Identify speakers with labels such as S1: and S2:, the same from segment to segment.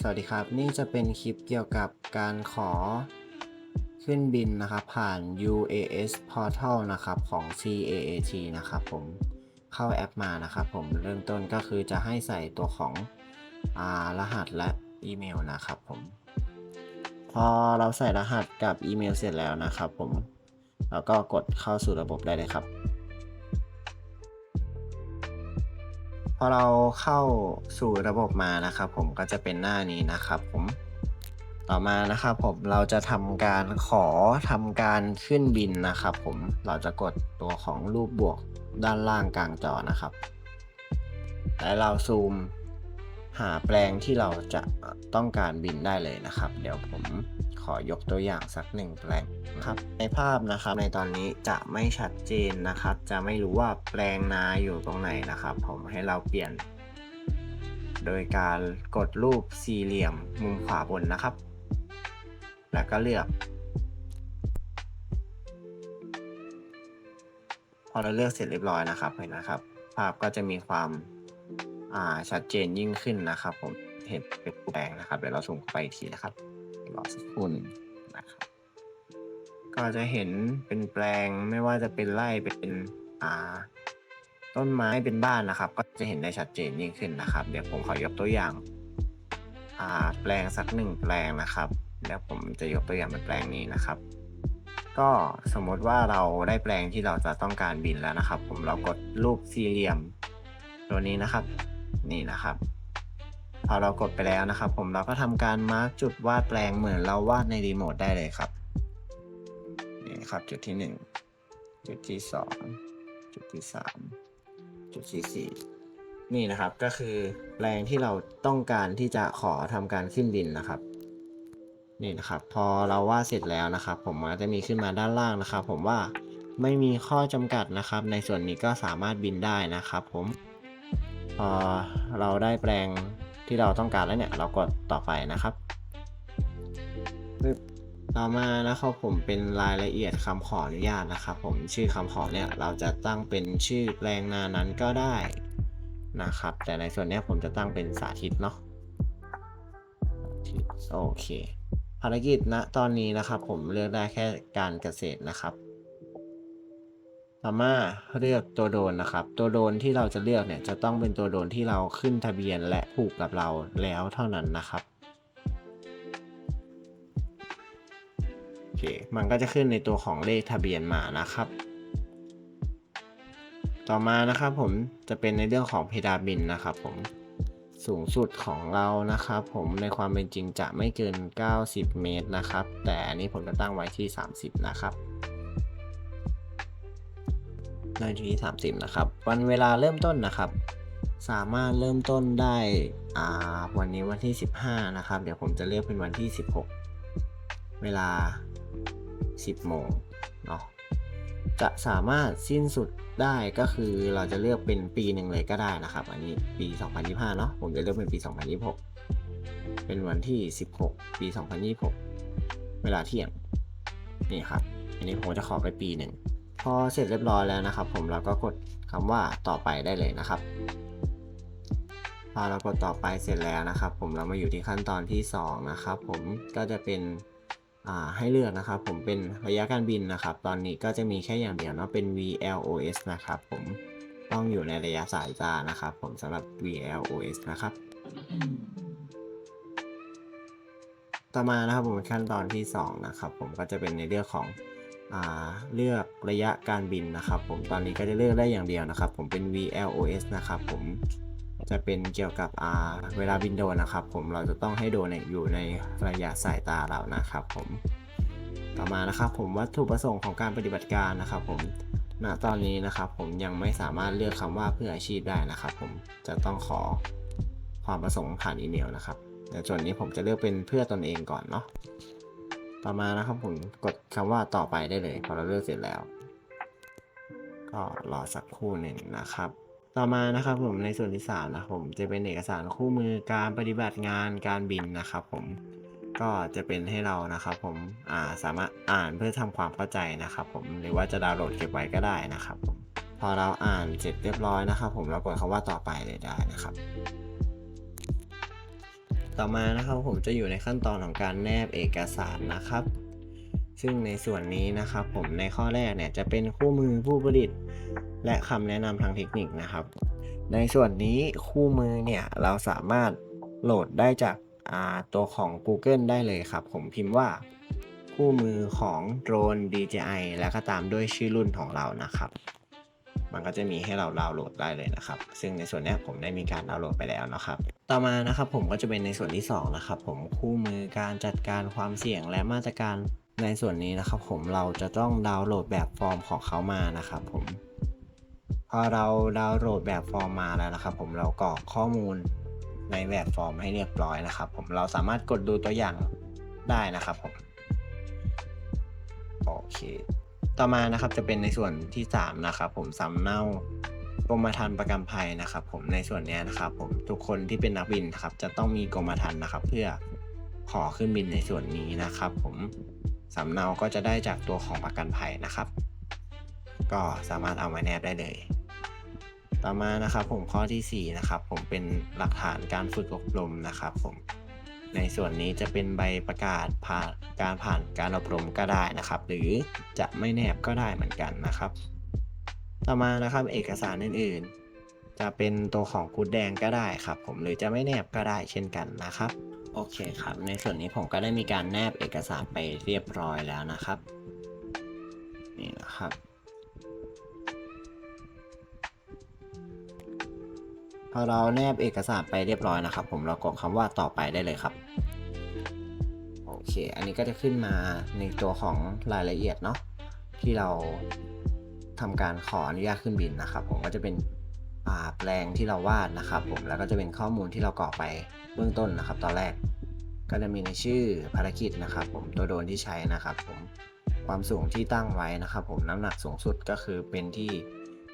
S1: สวัสดีครับ นี่จะเป็นคลิปเกี่ยวกับการขอขึ้นบินนะครับ ผ่าน UAS Portal นะครับ ของ CAAT นะครับผมเข้าแอปมานะครับผมเริ่มต้นก็คือจะให้ใส่ตัวของอรหัสและอีเมลนะครับผมพอเราใส่รหัสกับอีเมลเสร็จแล้วนะครับผมแล้วก็กดเข้าสู่ระบบได้เลยครับ พอเราเข้าสู่ระบบมานะครับผมก็จะเป็นหน้านี้นะครับผมต่อมานะครับผมเราจะทำการขอทำการขึ้นบินนะครับ ผมเราจะกดตัวของรูปบวกด้านล่างกลางจอนะครับ และเราซูม หาแปลงที่เราจะต้องการบินได้เลยนะครับ เดี๋ยวผมขอยกตัวอย่างสักหนึ่งแปลงนะครับในภาพนะครับในตอนนี้จะไม่ชัดเจนนะครับ จะไม่รู้ว่าแปลงนาอยู่ตรงไหนนะครับ ผมให้เราเปลี่ยน โดยการกดรูปสี่เหลี่ยมมุมขวาบนนะครับ แล้วก็เลือก พอเราเลือกเสร็จเรียบร้อยนะครับเห็นนะครับ ภาพก็จะมีความ อ่าชัดเจนยิ่งขึ้นนะครับ ผมเห็นเป็นแปลงนะครับ เดี๋ยวเราซูมเข้าไปอีกทีนะครับรอสักครู่หนึ่งนะครับ ก็จะเห็นเป็นแปลงไม่ว่าจะเป็นไร่เป็นอ่าต้นไม้เป็นบ้านนะครับ ก็จะเห็นได้ชัดเจนยิ่งขึ้นนะครับ เดี๋ยวผมขอยกตัวอย่างอ่าแปลงสักหนึ่งแปลงนะครับแล้วผมจะยกตัวอย่างเป็นแปลงนี้นะครับ ก็สมมติว่าเราได้แปลงที่เราจะต้องการบินแล้วนะครับ ผมเรากดรูปสี่เหลี่ยมตัวนี้นะครับ นี่นะครับพอเรากดไปแล้วนะครับ ผมเราก็ทำการมาร์กจุดวาดแปลงเหมือนเราวาดในรีโมทได้เลยครับนี่ครับจุดที่หนึ่งจุดที่สองจุดที่สามจุดที่สี่นี่นะครับก็คือแปลงที่เราต้องการที่จะขอทำการขึ้นบินนะครับนี่นะครับพอเราวาดเสร็จแล้วนะครับ ผมมันก็จะมีขึ้นมาด้านล่างนะครับ ผมว่าไม่มีข้อจำกัดนะครับ ในส่วนนี้ก็สามารถบินได้นะครับ ผม พอเราได้แปลงที่เราต้องการแล้วเนี่ย เรากดต่อไปนะครับปึ๊บต่อมานะครับผมเป็นรายละเอียดคำขออนุญาตนะครับผมชื่อคำขอเนี่ยเราจะตั้งเป็นชื่อแปลงนานั้นก็ได้นะครับ แต่ในส่วนเนี้ยผมจะตั้งเป็นสาธิตเนาะสาธิตโอเค ภารกิจณตอนนี้นะครับผมเลือกได้แค่การเกษตรนะครับ ต่อมาเลือกตัวโดรนนะครับ ตัวโดรนที่เราจะเลือกเนี่ยจะต้องเป็นตัวโดรนที่เราขึ้นทะเบียนและผูกกับเราแล้วเท่านั้นนะครับโอเคมันก็จะขึ้นในตัวของเลขทะเบียนมานะครับ ต่อมานะครับผมจะเป็นในเรื่องของเพดานบินนะครับผมสูงสุดของเรานะครับ ผมในความเป็นจริงจะไม่เกิน 90 เมตรนะครับ แต่อันนี้ผมจะตั้งไว้ที่ 30 นะครับ ในที่30 นะครับ วันเวลาเริ่มต้นนะครับ สามารถเริ่มต้นได้อ่าวันนี้วันที่ 15 นะครับ เดี๋ยวผมจะเลือกเป็นวันที่ 16 เวลา 10 โมงเนาะจะสามารถสิ้นสุดได้ก็คือเราจะเลือกเป็นปีหนึ่งเลยก็ได้นะครับ อันนี้ปี 2025 เนาะผมจะเลือกเป็นปี 2026 เป็นวันที่ 16 ปี 2026 เวลาเที่ยงนี่ครับ อันนี้ผมจะขอไปปีหนึ่ง พอเสร็จเรียบร้อยแล้วนะครับ ผมเราก็กดคำว่าต่อไปได้เลยนะครับพอเรากดต่อไปเสร็จแล้วนะครับ ผมเรามาอยู่ที่ขั้นตอนที่ 2 นะครับ ผมก็จะเป็นให้เลือกนะครับ ผมเป็นระยะการบินนะครับ ตอนนี้ก็จะมีแค่อย่างเดียวเนาะเป็น VLOS นะครับ ผมต้องอยู่ในระยะสายตานะครับ ผมสำหรับ VLOS นะครับ ต่อมานะครับผมขั้นตอนที่ 2 นะครับ ผมก็จะเป็นในเรื่องของ เลือกระยะการบินนะครับผมตอนนี้ก็จะเลือกได้อย่างเดียวนะครับ ผมเป็น VLOS นะครับผมจะเป็นเกี่ยวกับเวลาบินโดนนะครับ ผมเราจะต้องให้โดรนอยู่ในระยะสายตาเรานะครับ ผมต่อมานะครับผมวัตถุประสงค์ของการปฏิบัติการนะครับ ผมณตอนนี้นะครับผมยังไม่สามารถเลือกคำว่าเพื่ออาชีพได้นะครับ ผมจะต้องขอความประสงค์ผ่านอีเมลนะครับในส่วนนี้ผมจะเลือกเป็นเพื่อตนเองก่อนเนาะ ต่อมานะครับผมกดคำว่าต่อไปได้เลย พอเราเลือกเสร็จแล้ว ก็รอสักครู่หนึ่งนะครับ ต่อมานะครับผมในส่วนที่สามนะผมจะเป็นเอกสารคู่มือการปฏิบัติงานการบินนะครับ ผมก็จะเป็นให้เรานะครับ ผมอ่าสามารถอ่านเพื่อทำความเข้าใจนะครับ ผมหรือว่าจะดาวน์โหลดเก็บไว้ก็ได้นะครับผมพอเราอ่านเสร็จเรียบร้อยนะครับ ผมเรากดคำว่าต่อไปเลยได้นะครับ ต่อมานะครับผมจะอยู่ในขั้นตอนของการแนบเอกสารนะครับ ซึ่งในส่วนนี้นะครับ ผมในข้อแรกเนี่ยจะเป็นคู่มือผู้ผลิต และคำแนะนำทางเทคนิคนะครับ ในส่วนนี้คู่มือเนี่ยเราสามารถโหลดได้จากาตัวของ Google ได้เลยครับ ผมพิมพ์ว่าคู่มือของโดรน DJI แล้วก็ตามด้วยชื่อรุ่นของเรานะครับ มันก็จะมีให้เราดาวน์โหลดได้เลยนะครับ ซึ่งในส่วนนี้ผมได้มีการดาวน์โหลดไปแล้วนะครับ ต่อมานะครับผมก็จะเป็นในส่วนที่สองนะครับผมคู่มือการจัดการความเสี่ยงและมาตรการในส่วนนี้นะครับผมเราจะต้องดาวน์โหลดแบบฟอร์มของเขามานะครับผมพอเราดาวน์โหลดแบบฟอร์มมาแล้วนะครับ ผมเรากรอกข้อมูลในแบบฟอร์มให้เรียบร้อยนะครับ ผมเราสามารถกดดูตัวอย่างได้นะครับผมโอเค ต่อมานะครับจะเป็นในส่วนที่ 3 นะครับผมสำเนากรมธรรม์ประกันภัยนะครับ ผมในส่วนนี้นะครับ ผมทุกคนที่เป็นนักบินครับ จะต้องมีกรมธรรม์นะครับ เพื่อขอขึ้นบินในส่วนนี้นะครับ ผมสำเนาก็จะได้จากตัวของประกันภัยนะครับ ก็สามารถเอามาแนบได้เลย ต่อมานะครับ ผมข้อทีสี่4นะครับ ผมเป็นหลักฐานการฝึกอบรมนะครับ ผม ในส่วนนี้จะเป็นใบประกาศผ่านการผ่านการอบรมก็ได้นะครับ หรือจะไม่แนบก็ได้เหมือนกันนะครับ ต่อมานะครับเอกสารอื่นๆ จะเป็นตัวของกูดแดงก็ได้ครับ ผมหรือจะไม่แนบก็ได้เช่นกันนะครับโอเคครับ ในส่วนนี้ผมก็ได้มีการแนบเอกสารไปเรียบร้อยแล้วนะครับ นี่นะครับ อเราแนบเอกสารไปเรียบร้อยนะครับ ผมเรากดคำว่าต่อไปได้เลยครับโอเค อันนี้ก็จะขึ้นมาในตัวของรายละเอียดเนาะที่เราทำการขออนุญาตขึ้นบินนะครับ ผมก็จะเป็นแปลงที่เราวาดนะครับ ผมแล้วก็จะเป็นข้อมูลที่เรากรอกไปเบื้องต้นนะครับ ตอนแรกก็จะมีในชื่อภารกิจนะครับ ผมตัวโดรนที่ใช้นะครับ ผมความสูงที่ตั้งไว้นะครับ ผมน้ำหนักสูงสุดก็คือเป็นที่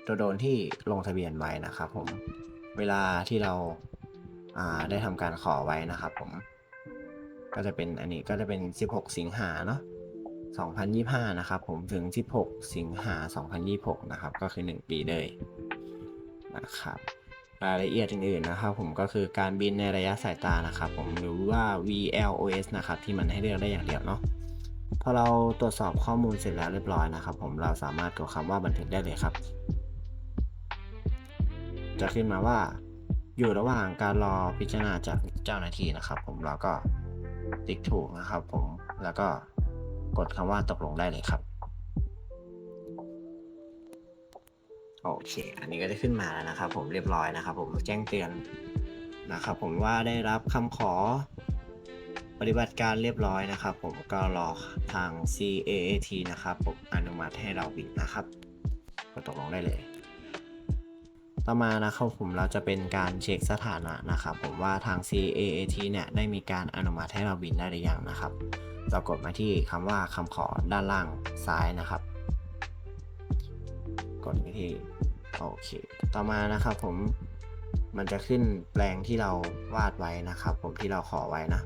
S1: ตัวโดรนที่ลงทะเบียนไว้นะครับ ผม เวลาที่เราาได้ทำการขอไว้นะครับผม ก็จะเป็นอันนี้ก็จะเป็น 16 สิงหาเนาะ2025 นะครับผมถึง 16 สิงหา 2026 นะครับ ก็คือ 1 ปีเลยนะครับรายละเอียดอื่นๆนะครับผมก็คือการบินในระยะสายตานะครับผมหรือว่า VLOS นะครับที่มันให้เลือกได้อย่างเดียวเนาะพอเราตรวจสอบข้อมูลเสร็จแล้วเรียบร้อยนะครับ ผมเราสามารถกดคำว่าบันทึกได้เลยครับ จะขึ้นมาว่า อยู่ระหว่างการรอพิจารณาจากเจ้าหน้าที่นะครับ ผมเราก็ติ๊กถูกนะครับ ผมแล้วก็กดคำว่าตกลงได้เลยครับโอเค อันนี้ก็จะขึ้นมาแล้วนะครับ ผมเรียบร้อยนะครับ ผมแจ้งเตือนนะครับ ผมว่าได้รับคำขอปฏิบัติการเรียบร้อยนะครับ ผมก็รอทาง CAAT นะครับ ผมอนุมัติให้เราบินนะครับ ก็ตกลงได้เลย ต่อมานะครับผมเราจะเป็นการเช็คสถานะนะครับผมว่าทาง CAAT เนี่ยได้มีการอนุมัติให้เราบินได้หรือยังนะครับ เรากดมาที่คำว่าคำขอด้านล่างซ้ายนะครับ กดไปที่โอเค ต่อมานะครับผมมันจะขึ้นแปลงที่เราวาดไว้นะครับ ผมที่เราขอไว้นะ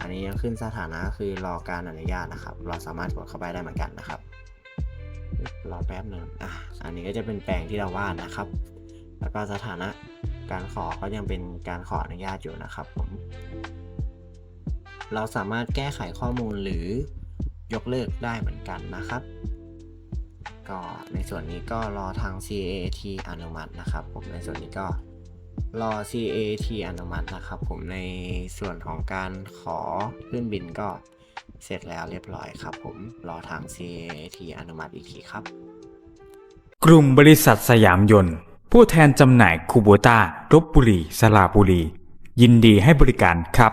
S1: อันนี้ยังขึ้นสถานะคือรอการอนุญาตนะครับ เราสามารถกดเข้าไปได้เหมือนกันนะครับรอแป๊บหนึ่งอะอันนี้ก็จะเป็นแปลงที่เราวาดนะครับ แล้วก็สถานะการขอก็ยังเป็นการขออนุญาตอยู่นะครับผมเราสามารถแก้ไขข้อมูลหรือยกเลิกได้เหมือนกันนะครับ ก็ในส่วนนี้ก็รอทาง CAT อนุมัตินะครับ ผมในส่วนนี้ก็รอ CAT อนุมัตินะครับ ผมในส่วนของการขอขึ้นบินก็เสร็จแล้วเรียบร้อยครับ ผมรอทาง CAT อนุมัติอีกทีครับ
S2: กลุ่มบริษัทสยามยนต์ ผู้แทนจำหน่ายคูโบต้ารบบุรีสระบุรี ยินดีให้บริการครับ